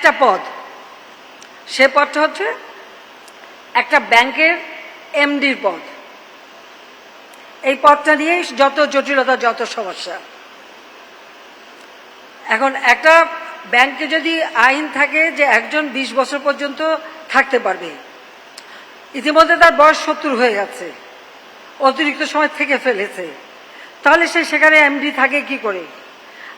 একটা পদ। সে পদটা হচ্ছে একটা ব্যাংকের এমডির পদ। এই পদটা নিয়েই যত জটিলতা, যত সমস্যা। এখন একটা ব্যাংকে যদি আইন থাকে যে একজন ২০ বছর পর্যন্ত থাকতে পারবে, ইতিমধ্যে তার বয়স সত্তর হয়ে গেছে অতিরিক্ত সময় থেকে ফেলেছে, তাহলে সে সেখানে এমডি থাকে কি করে?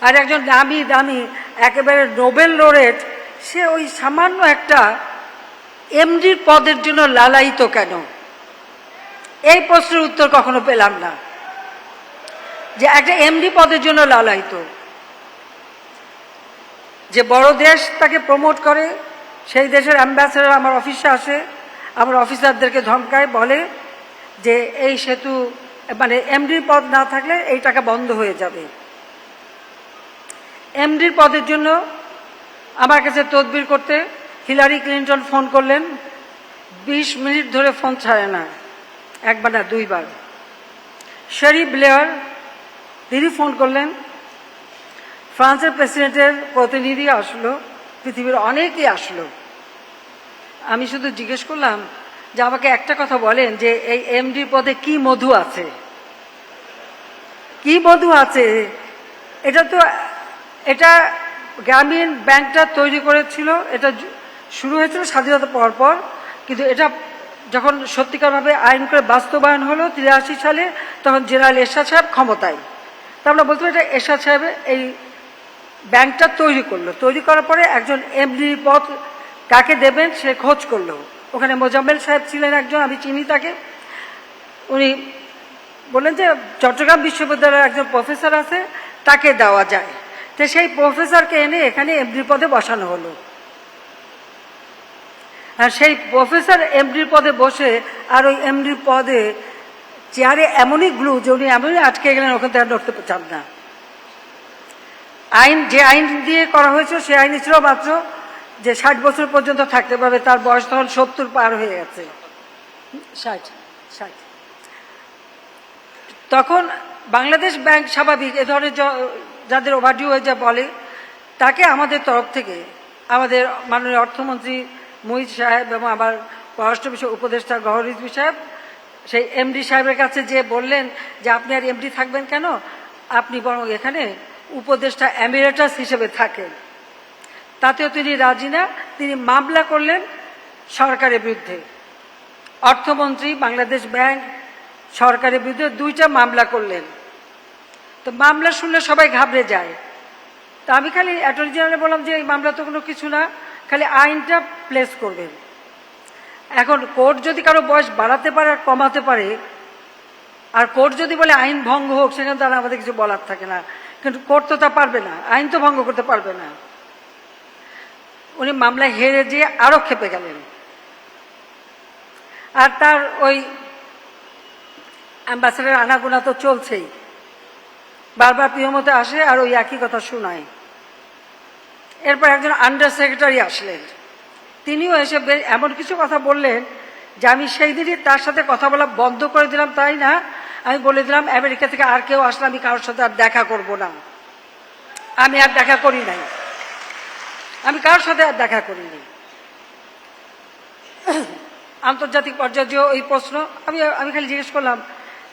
আর একজন দামি দামি, একেবারে নোবেল লোরেট সে ওই সামান্য একটা এমডির পদের জন্য লালায়িত কেন? এই প্রশ্নের উত্তর কখনো পেলাম না। যে একটা এমডি পদের জন্য লালায়িত। যে বড় দেশ তাকে প্রমোট করে, সেই দেশের অ্যাম্বাসেডার আমার অফিসে আসে, আমার অফিসারদেরকে ধমকায়, বলে যে এই সেতু মানে এমডির পদ না থাকলে এই টাকা বন্ধ হয়ে যাবে। এমডির পদের জন্য আমার কাছে তদবির করতে হিলারি ক্লিন্টন ফোন করলেন। বিশ মিনিট ধরে ফোন ছাড়ে না। একবার না, দুইবার। শেরি ব্লেয়ার তিনি ফোন করলেন। ফ্রান্সের প্রেসিডেন্টের প্রতিনিধি আসলো, পৃথিবীর অনেকেই আসলো। আমি শুধু জিজ্ঞেস করলাম যে আমাকে একটা কথা বলেন যে এই এমডি পদে কি মধু আছে? কি মধু আছে? এটা তো, এটা গ্রামীণ ব্যাংকটা তৈরি করেছিল, এটা শুরু হয়েছিল স্বাধীনতা পাওয়ার পর, কিন্তু এটা যখন সত্যিকারভাবে আইন করে বাস্তবায়ন হলো তিরাশি সালে, তখন জেনারেল এরশাদ সাহেব ক্ষমতায়। তা আমরা বলতে এটা এরশাদ সাহেব এই ব্যাংকটা তৈরি করল। তৈরি করার পরে একজন এমডি পদ কাকে দেবেন সে খোঁজ করল। ওখানে মোজাম্মেল সাহেব ছিলেন একজন, আমি চিনি তাকে। উনি বললেন যে চট্টগ্রাম বিশ্ববিদ্যালয়ের একজন প্রফেসর আছে, তাকে দেওয়া যায়। তো সেই প্রফেসরকে এনে এখানে এমডি পদে বসানো হলো। আর সেই প্রফেসর এমডির পদে বসে আর ওই এমডির পদে চেয়ারে এমনই গ্লু যে উনি এমনই আটকে গেলেন, ওখান থেকে নড়তে চান না। আইন, যে আইন দিয়ে করা হয়েছিল সে আইন ছিল মাত্র যে ষাট বছর পর্যন্ত থাকতে পারবে, তার বয়স তখন সত্তর পার হয়ে গেছে। তখন বাংলাদেশ ব্যাংক স্বাভাবিক, এ ধরনের যাদের ওভারডিউ হয়ে যা বলে, তাকে আমাদের তরফ থেকে আমাদের মাননীয় অর্থমন্ত্রী মুহিত সাহেব এবং আবার পররাষ্ট্র বিষয় উপদেষ্টা গহর রিজভী সাহেব, সেই এমডি সাহেবের কাছে যে বললেন যে আপনি আর এমডি থাকবেন কেন? আপনি বরং এখানে উপদেষ্টা অ্যামিরেটাস হিসেবে থাকেন। তাতেও তিনি রাজি না, তিনি মামলা করলেন সরকারের বিরুদ্ধে। অর্থমন্ত্রী, বাংলাদেশ ব্যাংক সরকারের বিরুদ্ধে দুইটা মামলা করলেন। তো মামলা শুনলে সবাই ঘাবড়ে যায়। তা আমি খালি অ্যাটর্নি জেনারেল বললাম যে, এই মামলা তো কোনো কিছু না, খালি আইনটা প্লেস করবেন। এখন কোর্ট যদি কারও বয়স বাড়াতে পারে আর কমাতে পারে, আর কোর্ট যদি বলে আইন ভঙ্গ হোক, সেখানে তাহলে আমাদের কিছু বলার থাকে না। কিন্তু কোর্ট তো তা পারবে না, আইন তো ভঙ্গ করতে পারবে না। উনি মামলায় হেরে যেয়ে আরও খেপে গেলেন। আর তার ওই অ্যাম্বাসেডার আনাগোনা তো চলছেই। বারবার প্রিয়মতে আসে আর ওই একই কথা শোনায়। এরপর একজন আন্ডার সেক্রেটারি আসলেন। তিনিও এসে এমন কিছু কথা বললেন যে আমি সেই দিনই তার সাথে কথা বলা বন্ধ করে দিলাম, তাই না? আমি বলে দিলাম, আমেরিকা থেকে আর কেউ আসলে আমি কারোর সাথে আর দেখা করব না। আমি আর দেখা করি নাই। আমি কারোর সাথে আর দেখা করিনি আন্তর্জাতিক পর্যায়ে ওই প্রশ্ন, আমি আমি খালি জিজ্ঞেস করলাম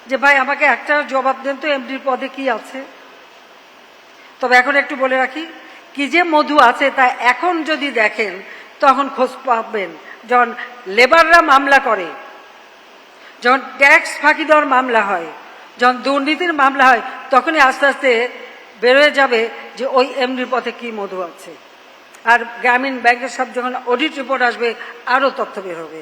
যে ভাই, আমাকে একটা জবাব দেন তো এমডির পদে কি আছে? তবে এখন একটু বলে রাখি, কি যে মধু আছে তা এখন যদি দেখেন, তখন খোঁজ পাবেন। যখন লেবাররা মামলা করে, যখন ট্যাক্স ফাঁকি দেওয়ার মামলা হয়, যখন দুর্নীতির মামলা হয়, তখনই আস্তে আস্তে বেরোয় যাবে যে ওই এমডির পথে কি মধু আছে। আর গ্রামীণ ব্যাংকের সব যখন অডিট রিপোর্ট আসবে, আরও তথ্য বের হবে।